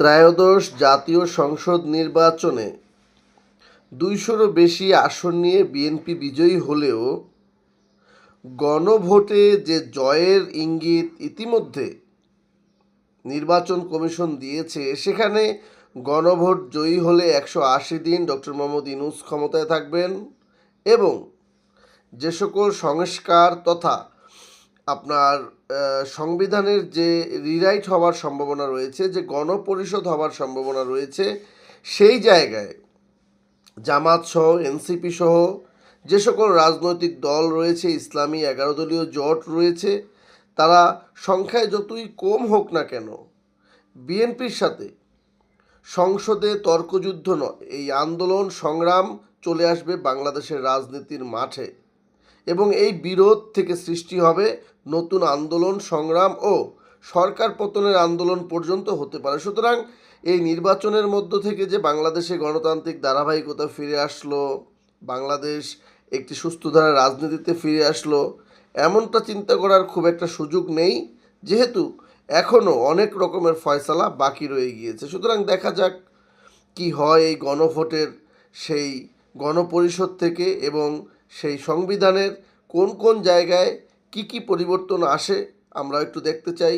ত্রয়োদশ জাতীয় সংসদ নির্বাচনে দুইশোরও বেশি আসন নিয়ে বিএনপি বিজয়ী হলেও গণভোটে যে জয়ের ইঙ্গিত ইতিমধ্যে নির্বাচন কমিশন দিয়েছে, সেখানে গণভোট জয়ী হলে একশো আশি দিন ডক্টর মোহাম্মদ ইনুস ক্ষমতায় থাকবেন এবং যে সকল সংস্কার তথা আপনার সংবিধানের যে রিরাইট হওয়ার সম্ভাবনা রয়েছে, যে গণপরিষদ হওয়ার সম্ভাবনা রয়েছে, সেই জায়গায় জামাত সহ, এনসিপি সহ যে সকল রাজনৈতিক দল রয়েছে, ইসলামী এগারো দলীয় জোট রয়েছে, তারা সংখ্যায় যতই কম হোক না কেন, বিএনপির সাথে সংসদে তর্কযুদ্ধ নয়, এই আন্দোলন, সংগ্রাম চলে আসবে বাংলাদেশের রাজনীতির মাঠে। এবং এই বিরোধ থেকে সৃষ্টি হবে নতুন আন্দোলন, সংগ্রাম ও সরকার পতনের আন্দোলন পর্যন্ত হতে পারে। সুতরাং এই নির্বাচনের মধ্য থেকে যে বাংলাদেশে গণতান্ত্রিক ধারাবাহিকতা ফিরে আসলো, বাংলাদেশ একটি সুস্থ ধারা রাজনীতিতে ফিরে আসলো, এমনটা চিন্তা করার খুব একটা সুযোগ নেই, যেহেতু এখনও অনেক রকমের ফয়সালা বাকি রয়ে গিয়েছে। সুতরাং দেখা যাক কি হয় এই গণভোটের সেই গণপরিষদ থেকে এবং সেই সংবিধানের কোন কোন জায়গায় কি কি পরিবর্তন আসে আমরা একটু দেখতে চাই।